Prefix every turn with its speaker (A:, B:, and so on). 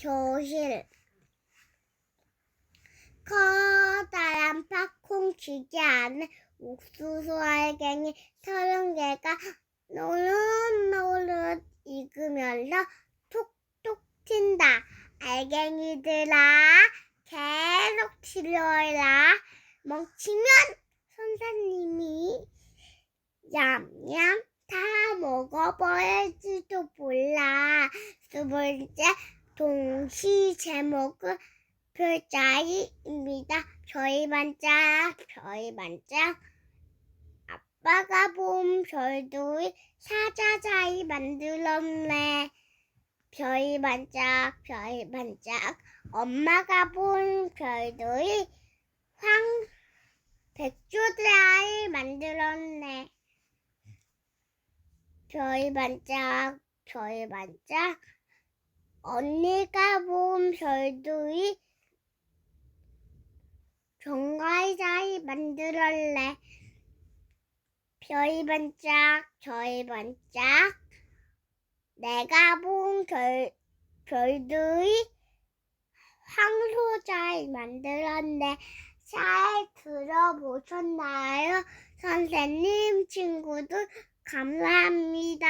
A: 교실 커다란 팝콘 기계 안에 옥수수 알갱이 서른 개가 노릇노릇 익으면서 톡톡 튄다. 알갱이들아 계속 치료해라. 멍치면 선생님이 얌얌 다 먹어버릴지도 몰라. 두 번째 동시 제목은 별자리입니다. 별이 반짝, 별이 반짝. 아빠가 본 별들이 사자자이 만들었네. 별이 반짝, 별이 반짝. 엄마가 본 별들이 황, 백조자이 만들었네. 별이 반짝, 별이 반짝. 언니가 본 별들이 종갈자이 만들었네. 별이 반짝, 별이 반짝. 내가 본 별, 별들이 황소자이 만들었네. 잘 들어보셨나요? 선생님, 친구들, 감사합니다.